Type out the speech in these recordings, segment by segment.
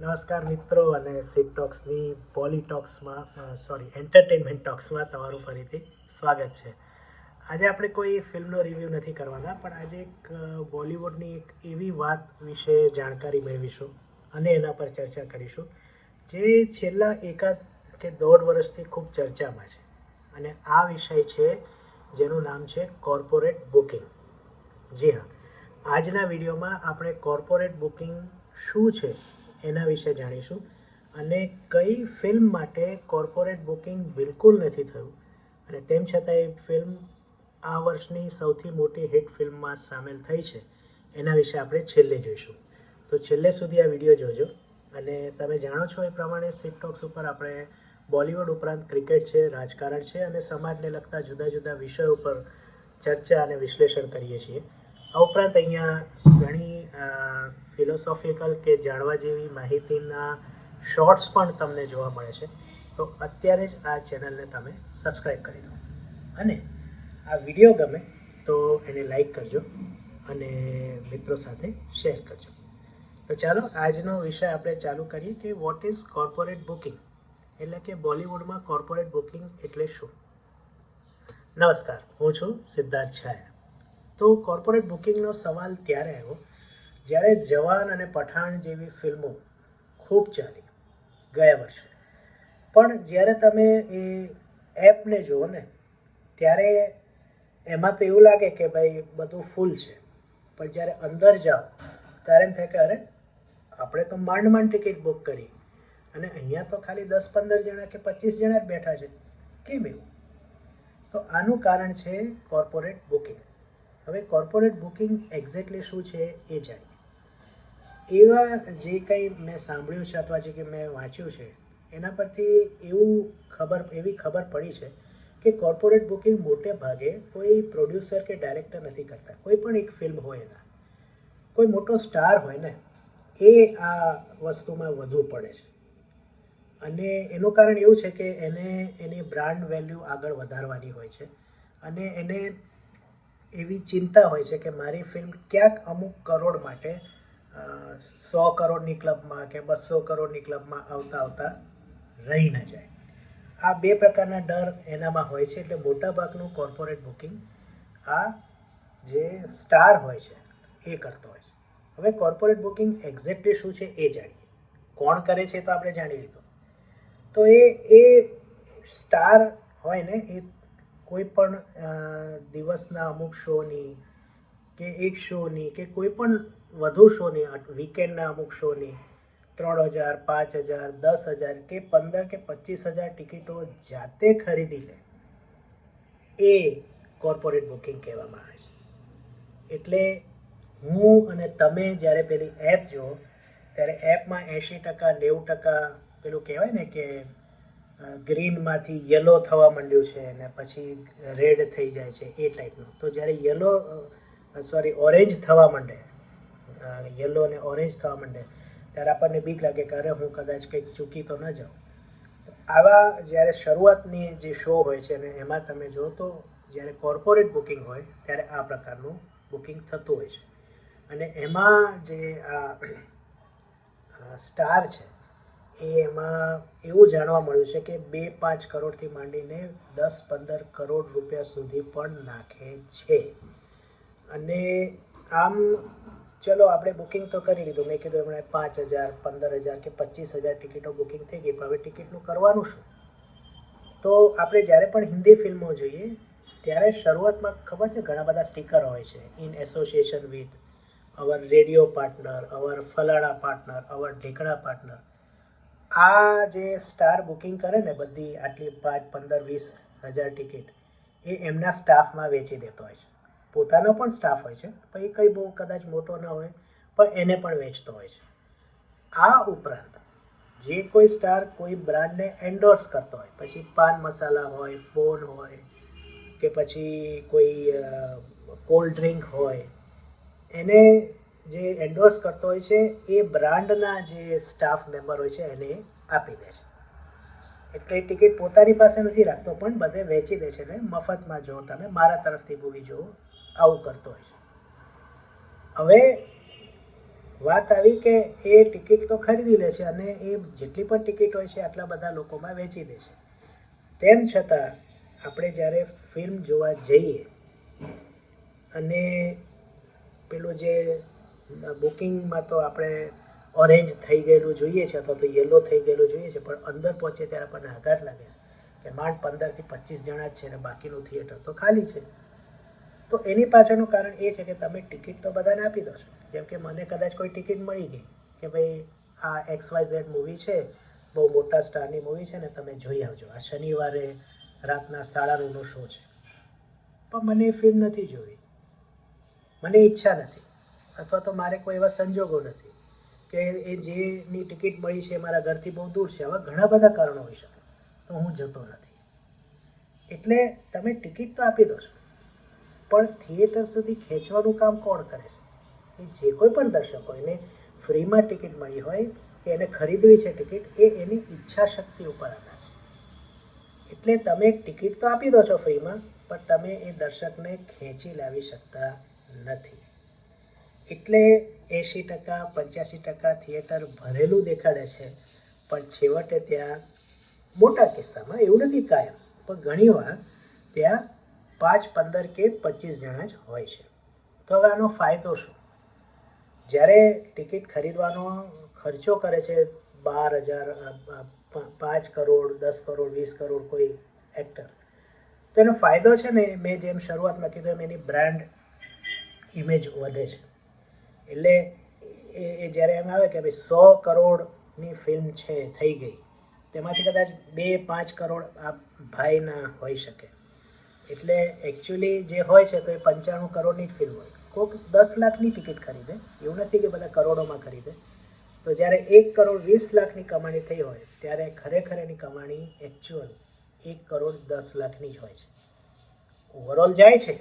નમસ્કાર મિત્રો અને સિટ ટોક્સની પોલી ટોક્સમાં સોરી એન્ટરટેનમેન્ટ ટોક્સમાં તમારું ફરીથી સ્વાગત છે. આજે આપણે કોઈ ફિલ્મનો રિવ્યૂ નથી કરવાના, પણ આજે એક બોલિવૂડની એક એવી વાત વિશે જાણકારી મેળવીશું અને એના પર ચર્ચા કરીશું, જે છેલ્લા એકાદ કે દોઢ વર્ષથી ખૂબ ચર્ચામાં છે. અને આ વિષય છે, જેનું નામ છે કોર્પોરેટ બુકિંગ જી હા. આજના વિડીયોમાં આપણે કોર્પોરેટ બુકિંગ શું છે એના વિશે જાણીશું. અને કઈ ફિલ્મ માટે કોર્પોરેટ બુકિંગ બિલકુલ નથી થયું. અને તેમ છતાં એ ફિલ્મ આ વર્ષની સૌથી મોટી હિટ ફિલ્મમાં સામેલ થઈ છે. એના વિશે આપણે છેલ્લે જોઈશું. તો છેલ્લે સુધી આ વીડિયો જોજો. અને તમે જાણો છો એ પ્રમાણે સિટટોક્સ ઉપર આપણે બોલિવૂડ ઉપરાંત ક્રિકેટ છે, રાજકારણ છે અને સમાજને લગતા જુદા જુદા વિષયો ઉપર ચર્ચા અને વિશ્લેષણ કરીએ છીએ. આ ઉપરાંત અહીંયા ઘણી ફિલોસોફિકલ કે જાણવા જેવી માહિતીના શોર્ટ્સ પણ તમને જોવા મળે છે. તો અત્યારે જ આ ચેનલને તમે સબસ્ક્રાઈબ કરી દો. અને આ વીડિયો ગમે તો એને લાઈક કરજો અને મિત્રો સાથે શેર કરજો. તો ચાલો આજનો વિષય આપણે ચાલુ કરીએ કે વોટ ઇઝ કોર્પોરેટ બુકિંગ એટલે કે બોલિવૂડમાં કોર્પોરેટ બુકિંગ એટલે શું? નમસ્કાર, હું છું સિદ્ધાર્થ છાયા. તો કોર્પોરેટ બુકિંગનો સવાલ ત્યારે આવ્યો જ્યારે જવાન અને પઠાણ જેવી ફિલ્મો ખૂબ ચાલી ગયા વર્ષે. પણ જ્યારે તમે એ એપને જુઓ ને, ત્યારે એમાં તો એવું લાગે કે ભાઈ બધું ફૂલ છે. પણ જ્યારે અંદર જાઓ, ત્યારે એમ થાય કે અરે, આપણે તો માંડ માંડ ટિકિટ બુક કરી. અને અહીંયા તો ખાલી દસ પંદર જણા કે પચીસ જણા જ બેઠા છે. કેમ એવું? તો આનું કારણ છે કોર્પોરેટ બુકિંગ. હવે કોર્પોરેટ બુકિંગ એક્ઝેક્ટલી શું છે એ જાણીએ. એવા જે કંઈ મેં સાંભળ્યું છે અથવા જે કે મેં વાંચ્યું છે, એના પરથી એવું ખબર, એવી ખબર પડી છે કે કોર્પોરેટ બુકિંગ મોટે ભાગે કોઈ પ્રોડ્યુસર કે ડાયરેક્ટર નથી કરતા. કોઈ પણ એક ફિલ્મ હોય એના. કોઈ મોટો સ્ટાર હોય ને, એ આ વસ્તુમાં વધુ પડે છે. અને એનું કારણ એવું છે કે એને એની બ્રાન્ડ વેલ્યુ આગળ વધારવાની હોય છે. અને એને એવી ચિંતા હોય છે કે મારી ફિલ્મ ક્યાંક અમુક કરોડ માટે સો કરોડની ક્લબમાં કે બસો કરોડની ક્લબમાં આવતા આવતા રહી ન જાય. આ બે પ્રકારના ડર એનામાં હોય છે એટલે મોટાભાગનું કોર્પોરેટ બુકિંગ આ જે સ્ટાર હોય છે એ કરતો હોય છે. હવે કોર્પોરેટ બુકિંગ એક્ઝેક્ટલી શું છે એ જાણીએ. કોણ કરે છે તો આપણે જાણી લીધું. તો એ એ સ્ટાર હોય ને એ કોઈ પણ દિવસના અમુક શોની કે એક શોની કે કોઈ પણ વધુ શોની વીકેન્ડના અમુક શોની, ત્રણ હજાર, પાંચ હજાર, દસ હજાર કે પંદર કે પચીસ હજાર ટિકિટો જાતે ખરીદી લે. એ કોર્પોરેટ બુકિંગ કહેવામાં આવે છે. એટલે હું અને તમે જ્યારે પેલી એપ જુઓ, ત્યારે એપમાં એંશી ટકા, નેવું ટકા પેલું કહેવાય ને કે ગ્રીનમાંથી યલો થવા માંડ્યું છે અને પછી રેડ થઈ જાય છે એ ટાઈપનું તો જ્યારે યલો સોરી ઓરેન્જ થવા માંડે યલો અને ઓરેન્જ થવા માંડે, ત્યારે આપણને બીક લાગે કે અરે હું કદાચ કંઈક ચૂકી તો ન જાઉં. આવા જ્યારે શરૂઆતની જે શો હોય છે અને એમાં તમે જો તો જ્યારે કોર્પોરેટ બુકિંગ હોય, ત્યારે આ પ્રકારનું બુકિંગ થતું હોય છે. અને એમાં જે આ સ્ટાર છે એ એમાં એવું જાણવા મળ્યું છે કે બે પાંચ કરોડથી માંડીને દસ પંદર કરોડ રૂપિયા સુધી પણ નાખે છે. અને આમ ચલો, આપણે બુકિંગ તો કરી લીધું. મેં કીધું એમણે પાંચ હજાર, પંદર હજાર કે પચીસ હજાર ટિકિટો બુકિંગ થઈ ગઈ, પણ હવે ટિકિટનું કરવાનું શું? તો આપણે જ્યારે પણ હિન્દી ફિલ્મો જોઈએ, ત્યારે શરૂઆતમાં ખબર છે ઘણા બધા સ્ટીકર હોય છે. In association with our radio partner our ફલાણા પાર્ટનર અવર ઢેકણા પાર્ટનર આ જે સ્ટાર બુકિંગ કરે ને બધી આટલી પાંચ, પંદર, વીસ હજાર ટિકિટ, એ એમના સ્ટાફમાં વેચી દેતો હોય છે. પોતાનો પણ સ્ટાફ હોય છે, પણ એ કંઈ બહુ કદાચ મોટો ન હોય, પણ એને પણ વેચતો હોય છે. આ ઉપરાંત જે કોઈ સ્ટાર કોઈ બ્રાન્ડને એન્ડોર્સ કરતો હોય, પછી પાન મસાલા હોય, ફોન હોય, કે પછી કોઈ કોલ્ડ ડ્રિંક હોય, એને જે એન્ડોર્સ કરતો હોય છે, એ બ્રાન્ડના જે સ્ટાફ મેમ્બર હોય છે, એને આપી દે છે. એટલે ટિકિટ પોતાની પાસે નથી રાખતો, પણ બધે વેચી દે છે ને, મફતમાં જો તમે મારા તરફથી મૂવી જુઓ આવું કરતો હોય છે. હવે વાત આવી કે એ ટિકિટ તો ખરીદી લે છે અને એ જેટલી પણ ટિકિટ હોય છે, આટલા બધા લોકોમાં વેચી દે છે. તેમ છતાં આપણે જ્યારે ફિલ્મ જોવા જઈએ અને પેલું જે બુકિંગમાં તો આપણે ઓરેન્જ થઈ ગયેલું જોઈએ છે અથવા તો યલો થઈ ગયેલું જોઈએ છે, પણ અંદર પહોંચે ત્યારે આપણને આઘાત લાગે કે માંડ પંદરથી પચીસ જણા જ છે અને બાકીનું થિયેટર તો ખાલી છે. તો એની પાછળનું કારણ એ છે કે તમે ટિકિટ તો બધાને આપી દો છો. જેમ કે મને કદાચ કોઈ ટિકિટ મળી ગઈ કે ભાઈ આ એક્સ વાય ઝેડ મૂવી છે, બહુ મોટા સ્ટારની મૂવી છે ને તમે જોઈ આવજો. આ શનિવારે રાતના સાડા નવનો શો છે. પણ મને એ ફિલ્મ નથી જોવી મને ઈચ્છા નથી. અથવા તો મારે કોઈ એવા સંજોગો નથી કે એ જેની ટિકિટ મળી છે મારા ઘરથી બહુ દૂર છે. આવા ઘણા બધા કારણો હોઈ શકે, તો હું જતો નથી. એટલે તમે ટિકિટ તો આપી દો છો, પણ થિયેટર સુધી ખેંચવાનું કામ કોણ કરે છે? એ જે કોઈ પણ દર્શક હોય, એને ફ્રીમાં ટિકિટ મળી હોય કે એને ખરીદવી છે ટિકિટ, એ એની ઈચ્છા શક્તિ ઉપર આધાર છે. એટલે તમે ટિકિટ તો આપી દો છો ફ્રીમાં, પણ તમે એ દર્શકને ખેંચી લાવી શકતા નથી. એટલે એંશી ટકા, પંચ્યાસી ટકા થિયેટર ભરેલું દેખાડે છે. પણ છેવટે ત્યાં મોટા કિસ્સામાં એવું નથી કાયમ, પણ ઘણીવાર ત્યાં પાંચ, પંદર કે પચીસ જણા જ હોય છે. તો હવે આનો ફાયદો શું? જ્યારે ટિકિટ ખરીદવાનો ખર્ચો કરે છે બાર હજાર પાંચ કરોડ, દસ કરોડ, વીસ કરોડ કોઈ એક્ટર તો એનો ફાયદો છે ને મેં જેમ શરૂઆતમાં કીધું એમ એની બ્રાન્ડ ઇમેજ વધે છે. એટલે એ જ્યારે એમ આવે કે ભાઈ સો કરોડની ફિલ્મ છે, થઈ ગઈ, તેમાંથી કદાચ બે, પાંચ કરોડ આ ભાઈના હોઈ શકે. એટલે એકચ્યુઅલી જે હોય છે તો એ પંચાણું કરોડની જ ફિલ્મ હોય. કોઈક દસ લાખની ટિકિટ ખરીદે, એવું નથી કે બધા કરોડોમાં ખરીદે. તો જ્યારે એક કરોડ વીસ લાખની કમાણી થઈ હોય, ત્યારે ખરેખર એની કમાણી એકચ્યુઅલ એક કરોડ દસ લાખની જ હોય છે. ઓવરઓલ જાય છે,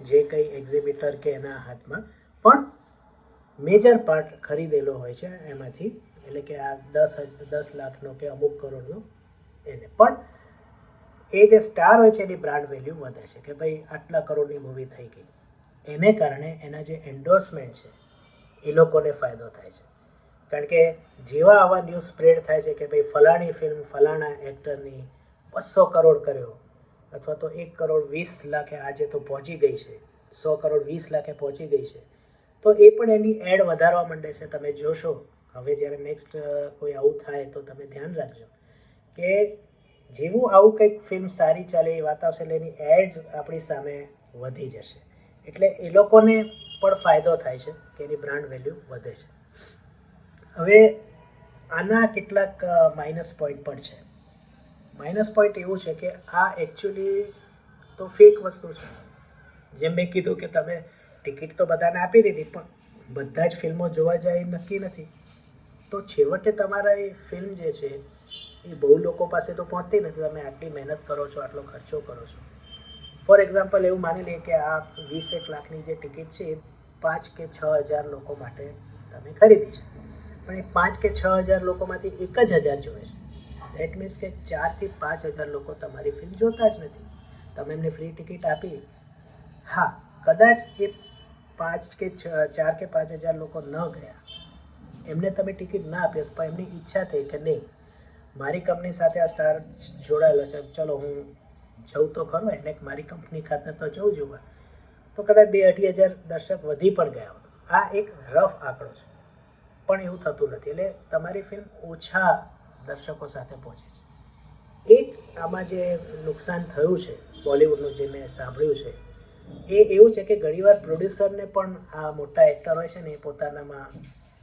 જે કંઈ એક્ઝિબિટર કે એના હાથમાં. પણ મેજર પાર્ટ ખરીદેલો હોય છે એમાંથી. એટલે કે આ દસ દસ લાખનો કે અમુક કરોડનો એને. પણ એ જે સ્ટાર હોય છે એની બ્રાન્ડ વેલ્યુ વધે છે કે ભાઈ આટલા કરોડની મૂવી થઈ ગઈ. એને કારણે એના જે એન્ડોર્સમેન્ટ છે, એ લોકોને ફાયદો થાય છે. કારણ કે જેવા આવા ન્યૂઝ સ્પ્રેડ થાય છે કે ભાઈ ફલાણી ફિલ્મ ફલાણા એક્ટરની બસો કરોડ કર્યો, અથવા તો એક કરોડ વીસ લાખે આજે તો પહોંચી ગઈ છે, સો કરોડ વીસ લાખે પહોંચી ગઈ છે. તો એ પણ એની એડ વધારવા માંડે છે. તમે જોશો, હવે જ્યારે નેક્સ્ટ કોઈ આવું થાય તો તમે ધ્યાન રાખજો કે જેવું આવું કંઈક ફિલ્મ સારી ચાલે, એ વાત આવશે, એટલે એની એડ્સ આપણી સામે વધી જશે. એટલે એ લોકોને પણ ફાયદો થાય છે કે એની બ્રાન્ડ વેલ્યુ વધે છે. હવે આના કેટલાક માઇનસ પોઈન્ટ પણ છે. માઇનસ પોઈન્ટ એવું છે કે આ એકચ્યુઅલી તો ફેક વસ્તુ છે. જેમ મેં કીધું કે તમે ટિકિટ તો બધાને આપી દીધી, પણ બધા જ ફિલ્મો જોવા જાય નક્કી નથી. તો છેવટે તમારા એ ફિલ્મ જે છે, એ બહુ લોકો પાસે તો પહોંચતી નથી. તમે આટલી મહેનત કરો છો, આટલો ખર્ચો કરો છો. ફોર એક્ઝામ્પલ એવું માની લઈએ કે આ વીસ એક લાખની જે ટિકિટ છે, એ પાંચ કે છ હજાર લોકો માટે તમે ખરીદી છે. પણ એ પાંચ કે છ હજાર લોકોમાંથી એક જ હજાર જોવે છે. દેટ મીન્સ કે ચારથી પાંચ હજાર લોકો તમારી ફિલ્મ જોતા જ નથી. તમે એમને ફ્રી ટિકિટ આપી. હા, કદાચ એ પાંચ કે ચાર કે પાંચ હજાર લોકો ન ગયા. એમને તમે ટિકિટ ના આપી પણ એમની ઈચ્છા થઈ કે નહીં. મારી કંપની સાથે આ સ્ટાર જોડાયેલો છે. ચલો, હું જઉં તો ખરો, એને મારી કંપની ખાતર તો જવું જોઈએ તો કદાચ બે અઢી હજાર દર્શક વધી પણ ગયા આ એક રફ આંકડો છે. પણ એવું થતું નથી. એટલે તમારી ફિલ્મ ઓછા દર્શકો સાથે પહોંચે છે. એક આમાં જે નુકસાન થયું છે, બોલિવૂડનું જે મેં સાંભળ્યું છે એ એવું છે કે ઘણીવાર પ્રોડ્યુસરને પણ આ મોટા એક્ટર હોય છે ને એ પોતાનામાં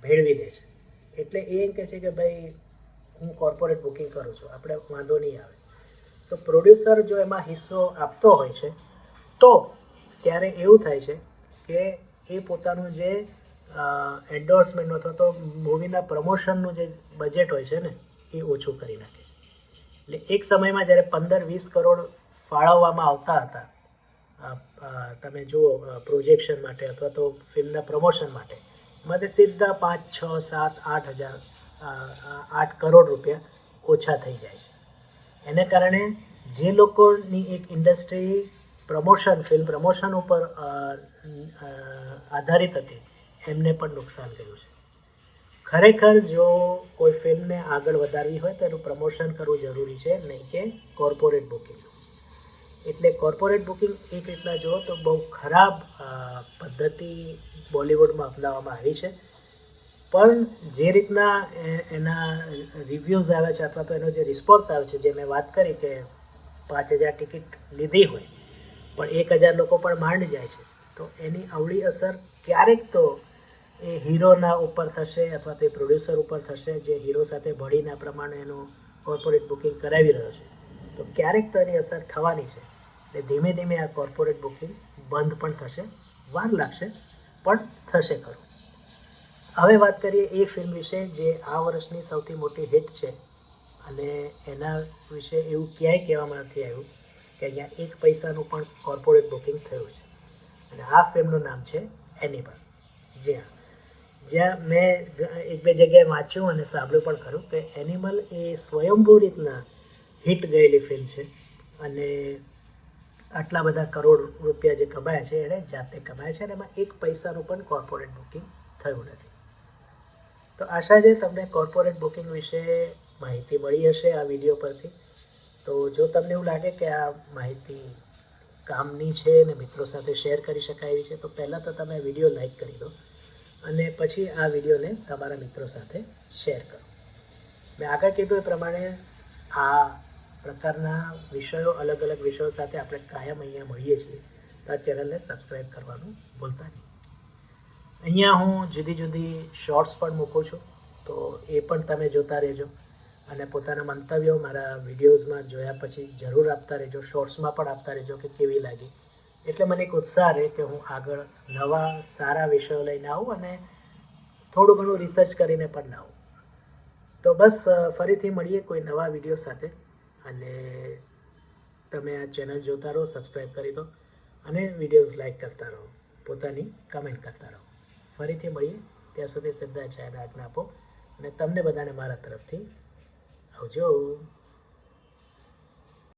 ભેળવી દે છે. એટલે એ એમ કહે છે કે ભાઈ, હું કોર્પોરેટ બુકિંગ કરું છું. આપણે વાંધો નહીં આવે. તો પ્રોડ્યુસર જો એમાં હિસ્સો આપતો હોય છે, તો ત્યારે એવું થાય છે કે એ પોતાનું જે એન્ડોર્સમેન્ટ અથવા તો મૂવીના પ્રમોશનનું જે બજેટ હોય છે ને, એ ઓછું કરી નાખે. એટલે એક સમયમાં જ્યારે પંદર વીસ કરોડ ફાળવવામાં આવતા હતા તમે જુઓ પ્રોજેક્શન માટે અથવા તો ફિલ્મના પ્રમોશન માટે. માટે સીધા પાંચ, છ, સાત, આઠ હજાર આઠ કરોડ રૂપિયા ઓછા થઈ જાય છે. એને કારણે જે લોકોની એક ઇન્ડસ્ટ્રી પ્રમોશન ફિલ્મ પ્રમોશન ઉપર આધારિત હતી, એમને પણ નુકસાન થયું છે. ખરેખર જો કોઈ ફિલ્મને આગળ વધારવી હોય તો એનું પ્રમોશન કરવું જરૂરી છે, નહીં કે કોર્પોરેટ બુકિંગ એટલે કોર્પોરેટ બુકિંગ એક રીતના જુઓ તો બહુ ખરાબ પદ્ધતિ બોલિવૂડમાં અપનાવવામાં આવી છે. પણ જે રીતના એના રિવ્યૂઝ આવે છે અથવા તો એનો જે રિસ્પોન્સ આવે છે, જે મેં વાત કરી કે પાંચ હજાર ટિકિટ લીધી હોય, પણ એક હજાર લોકો પણ માંડ જાય છે, તો એની અવળી અસર ક્યારેક તો એ હીરોના ઉપર થશે અથવા તો એ પ્રોડ્યુસર ઉપર થશે, જે હીરો સાથે ભળીને પ્રમાણે એનું કોર્પોરેટ બુકિંગ કરાવી રહ્યો છે. તો ક્યારેક તો એની અસર થવાની છે. એટલે ધીમે ધીમે આ કોર્પોરેટ બુકિંગ બંધ પણ થશે, વાર લાગશે, પણ થશે ખરું. હવે વાત કરીએ એ ફિલ્મ વિશે જે આ વર્ષની સૌથી મોટી હિટ છે. અને એના વિશે એવું ક્યાંય કહેવામાં નથી આવ્યું કે અહીંયા એક પૈસાનું પણ કોર્પોરેટ બુકિંગ થયું છે. અને આ ફિલ્મનું નામ છે એનિમલ જ્યાં જ્યાં મેં એક બે જગ્યાએ વાંચ્યું અને સાંભળ્યું પણ ખરું કે એનિમલ એ સ્વયંભૂ રીતના હિટ ગયેલી ફિલ્મ છે. અને આટલા બધા કરોડ રૂપિયા જે કમાયા છે એણે જાતે કમાયા છે અને એમાં એક પૈસાનું પણ કોર્પોરેટ બુકિંગ થયું નથી. તો આશા છે તમને કોર્પોરેટ બુકિંગ વિશે માહિતી મળી હશે આ વીડિયો પરથી. તો જો તમને એવું લાગે કે આ માહિતી કામની છે અને મિત્રો સાથે શેર કરી શકાય એવી છે, તો પહેલાં તો તમે વીડિયો લાઈક કરી દો. અને પછી આ વિડીયોને તમારા મિત્રો સાથે શેર કરો. મેં આગળ કીધું એ પ્રમાણે આ પ્રકારના વિષયો અલગ અલગ વિષયો સાથે આપણે કાયમ અહીંયા મળીએ છીએ. તો આ ચેનલને સબસ્ક્રાઈબ કરવાનું ભૂલતા નહીં. અહીંયા હું જુદી જુદી શોર્ટ્સ પણ મૂકું છું. તો એ પણ તમે જોતા રહેજો. અને પોતાના મંતવ્યો મારા વિડીયોઝમાં જોયા પછી જરૂર આપતા રહેજો. શોર્ટ્સમાં પણ આપતા રહેજો કે કેવી લાગી. એટલે મને એક ઉત્સાહ રહે કે હું આગળ નવા સારા વિષયો લઈને આવું અને થોડું ઘણું રિસર્ચ કરીને પણ આવું. તો બસ ફરીથી મળીએ કોઈ નવા વીડિયો સાથે. અને તમે આ ચેનલ જોતા રહો સબસ્ક્રાઈબ કરી દો અને વિડીયોઝ લાઈક કરતા રહો. પોતાની કમેન્ટ કરતા રહો. ફરીથી મળીએ. ત્યાં સુધી સદાચાર આજ્ઞા આપો અને તમને બધાને મારા તરફથી આવજો.